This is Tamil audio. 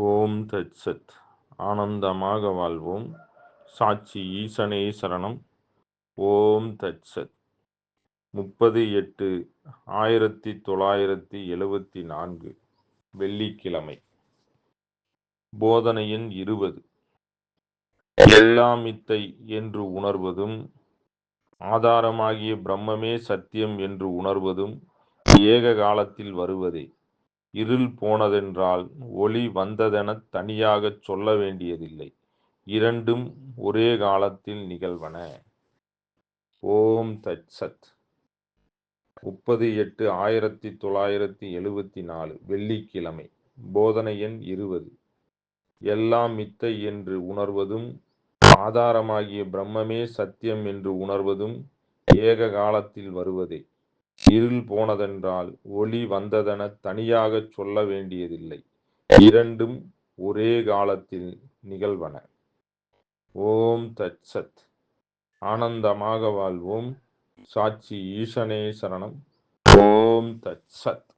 ஓம் தட்சத் ஆனந்தமாக வாழ்வோம். சாட்சி ஈசனே சரணம். ஓம் தட்சத் முப்பது எட்டு ஆயிரத்தி தொள்ளாயிரத்தி எழுவத்தி நான்கு வெள்ளிக்கிழமை. போதனையின் இருபது. எல்லாம் இத்தை என்று உணர்வதும் ஆதாரமாகிய பிரம்மமே சத்தியம் என்று உணர்வதும் ஏக காலத்தில் வருவதே. இருள் போனதென்றால் ஒளி வந்ததெனத் தனியாகச் சொல்ல வேண்டியதில்லை. இரண்டும் ஒரே காலத்தில் நிகழ்வன. ஓம் தத் சத். முப்பது எட்டு ஆயிரத்தி தொள்ளாயிரத்தி எழுவத்தி நாலு வெள்ளிக்கிழமை. போதனை எண் இருபது. எல்லாம் மித்தை என்று உணர்வதும் ஆதாரமாகிய பிரம்மமே சத்தியம் என்று உணர்வதும் ஏக காலத்தில் வருவதே. இருள் போனதென்றால் ஒளி வந்ததென தனியாகச் சொல்ல வேண்டியதில்லை. இரண்டும் ஒரே காலத்தில் நிகழ்வன. ஓம் தத் சத். ஆனந்தமாக வாழ்வோம். சாட்சி ஈசனே சரணம். ஓம் தத் சத்.